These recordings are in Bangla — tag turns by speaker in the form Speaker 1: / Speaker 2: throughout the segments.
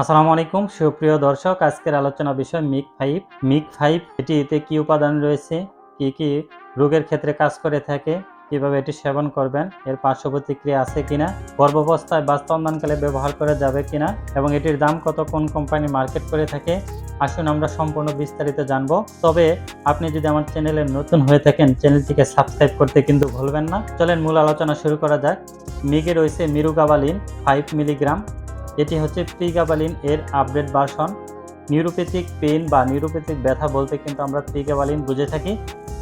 Speaker 1: আসসালামু আলাইকুম, সুপ্রিয় দর্শক, আজকের আলোচনা বিষয় মিক ফাইভ। মিক ফাইভ, এটিতে কি উপাদান রয়েছে, কি কি রোগের ক্ষেত্রে কাজ করে থাকে, কীভাবে এটি সেবন করবেন, এর পার্শ্ব প্রতিক্রিয়া আছে কিনা, গর্ভাবস্থায় বা স্তন্দানকালে ব্যবহার করা যাবে কিনা, এবং এটির দাম কত, কোন কোম্পানি মার্কেট করে থাকে, আসুন আমরা সম্পূর্ণ বিস্তারিত জানব। তবে আপনি যদি আমার চ্যানেলে নতুন হয়ে থাকেন, চ্যানেলটিকে সাবস্ক্রাইব করতে কিন্তু ভুলবেন না। চলেন মূল আলোচনা শুরু করা যাক। মিগে রয়েছে মিরুগাবালিন, ফাইভ মিলিগ্রাম এটি হচ্ছে প্রিগাবালিন এর আপডেট বাসন নিউরোপ্যাথিক পেন বা নিউরোপ্যাথিক ব্যথা বলতে কিন্তু আমরা প্রিগাবালিন বুঝে থাকি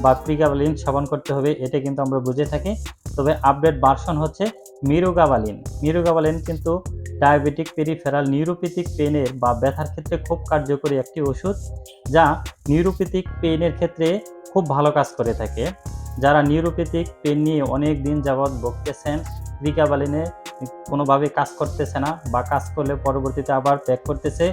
Speaker 1: বা প্রিগাবালিন সেবন করতে হবে, এটা কিন্তু আমরা বুঝে থাকি। তবে আপডেট ভার্সন হচ্ছে মিরোগাবালিন। মিরোগাবালিন কিন্তু ডায়াবেটিক পেরিফেরাল নিউরোপ্যাথিক পেনের বা ব্যথার ক্ষেত্রে খুব কার্যকরী একটি ওষুধ, যা নিউরোপ্যাথিক পেনের ক্ষেত্রে খুব ভালো কাজ করে থাকে। যারা নিউরোপ্যাথিক পেন নিয়ে অনেক দিন যাবৎ ভুগতেছেন প্রিগাবালিনে কোনোভাবে কাজ করতেছে না বা কাজ করলে পরবর্তীতে আবার ব্যাক করতেছে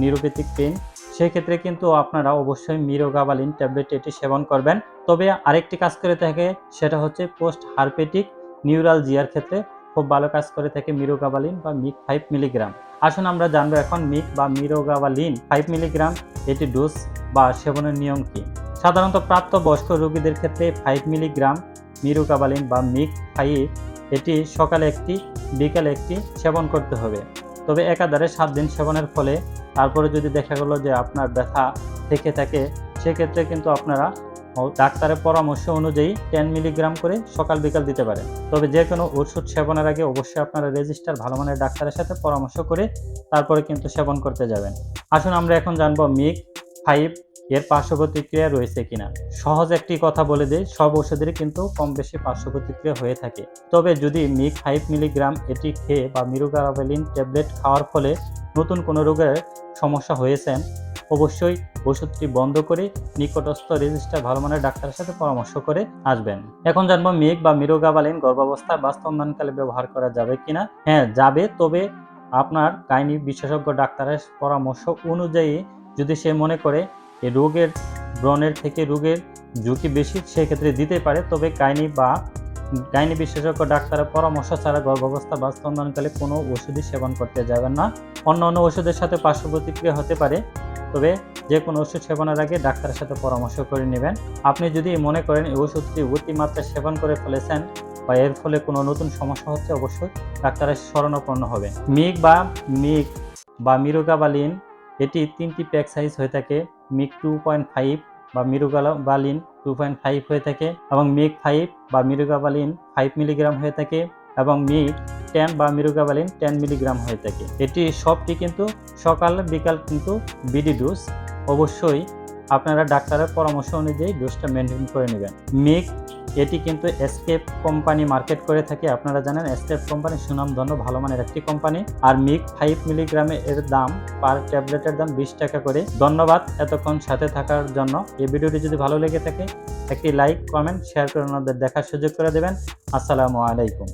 Speaker 1: নিউরোপ্যাথিক পেন সেই ক্ষেত্রে কিন্তু আপনারা অবশ্যই মিরোগাবালিন ট্যাবলেট এটি সেবন করবেন। তবে আরেকটি কাজ করে থাকে, সেটা হচ্ছে পোস্ট হারপেটিক নিউরাল জিয়ার ক্ষেত্রে খুব ভালো কাজ করে থাকে মিরোগাবালিন বা মিক ফাইভ মিলিগ্রাম আসুন আমরা জানব এখন মিক বা মিরোগাবালিন ফাইভ মিলিগ্রাম এটি ডোজ বা সেবনের নিয়ম কি? সাধারণত প্রাপ্ত বয়স্ক রোগীদের ক্ষেত্রে ফাইভ মিলিগ্রাম মিরোগাবালিন বা মিক ফাইভ এটি সকালে একটি, বিকালে একটি সেবন করতে হবে। তবে একাধারে সাত দিন সেবনের ফলে তারপরে যদি দেখা গেলো যে আপনার ব্যথা থেকে থাকে, সেক্ষেত্রে কিন্তু আপনারা ডাক্তারের পরামর্শ অনুযায়ী টেন মিলিগ্রাম করে সকাল, বিকাল দিতে পারেন। তবে যে কোনো ওষুধ সেবনের আগে অবশ্যই আপনারা রেজিস্টার ভালো মানের ডাক্তারের সাথে পরামর্শ করে তারপরে কিন্তু সেবন করতে যাবেন। আসুন আমরা এখন জানব মিক ফাইভ এর পার্শ্ব প্রতিক্রিয়া রয়েছে কিনা? সহজ একটি কথা বলে দেয় সব ওষুধেরই কিন্তু কম বেশি পার্শ্ব প্রতিক্রিয়া হয়ে থাকে। তবে যদি মিক ফাইভ মিলিগ্রাম এটি খেয়ে বা মিরুগারাবেলিন ট্যাবলেট খাওয়ার ফলে নতুন কোনো রোগের সমস্যা হয়েছেন, অবশ্যই ওষুধটি বন্ধ করে নিকটস্থ রেজিস্টার ভালো মানের ডাক্তারের সাথে পরামর্শ করে আসবেন। এখন জানব মেঘ বা মিরোগাবালিন গর্ভাবস্থা বা স্তন্দানকালে ব্যবহার করা যাবে কিনা? হ্যাঁ যাবে, তবে আপনার গাইনি বিশেষজ্ঞ ডাক্তারের পরামর্শ অনুযায়ী যদি সে মনে করে এই রোগের ব্রণের থেকে রোগের ঝুঁকি বেশি, সেক্ষেত্রে দিতে পারে। তবে গাইনি বা গাইনি বিশেষজ্ঞ ডাক্তারের পরামর্শ ছাড়া গর্ভাবস্থা বা কোনো ওষুধই সেবন করতে যাবেন না। অন্য অন্য ওষুধের সাথে পার্শ্ব প্রতিক্রিয়া হতে পারে, তবে যে কোনো ওষুধ সেবনের আগে ডাক্তারের সাথে পরামর্শ করে নেবেন। আপনি যদি মনে করেন এই ওষুধটি অতিমাত্রায় সেবন করে ফেলেছেন বা এর ফলে কোনো নতুন সমস্যা হচ্ছে, অবশ্যই ডাক্তারের শরণাপন্ন হবে মিগ বা মিগ বা মিরোগাবালিন এটি তিনটি প্যাক সাইজ হয়ে থাকে। মিগ টু পয়েন্ট ফাইভ বা মিরোগাবালিন টু পয়েন্ট ফাইভ হয়ে থাকে এবং মিগ ফাইভ বা মিরোগাবালিন ফাইভ মিলিগ্রাম হয়ে থাকে এবং মিগ টেন বা মিরোগাবালিন টেন মিলিগ্রাম হয়ে থাকে। এটি সবটি কিন্তু সকাল, বিকাল কিন্তু বিডি ডোজ অবশ্যই আপনারা ডাক্তারের পরামর্শ অনুযায়ী ডোজটা মেনটেন করে নেবেন। মিগ এটি কিন্তু এসকেপ কোম্পানি মার্কেট করে থাকে। আপনারা জানেন এসকেপ কোম্পানি সুনামধন্য ভালো মানের একটি কোম্পানি আর মিক ফাইভ মিলিগ্রামে এর দাম পার ট্যাবলেটের দাম বিশ টাকা করে। ধন্যবাদ এতক্ষণ সাথে থাকার জন্য। এই ভিডিওটি যদি ভালো লেগে থাকে, একটি লাইক কমেন্ট শেয়ার করে ওনাদের দেখার সুযোগ করে দেবেন। আসসালামু আলাইকুম।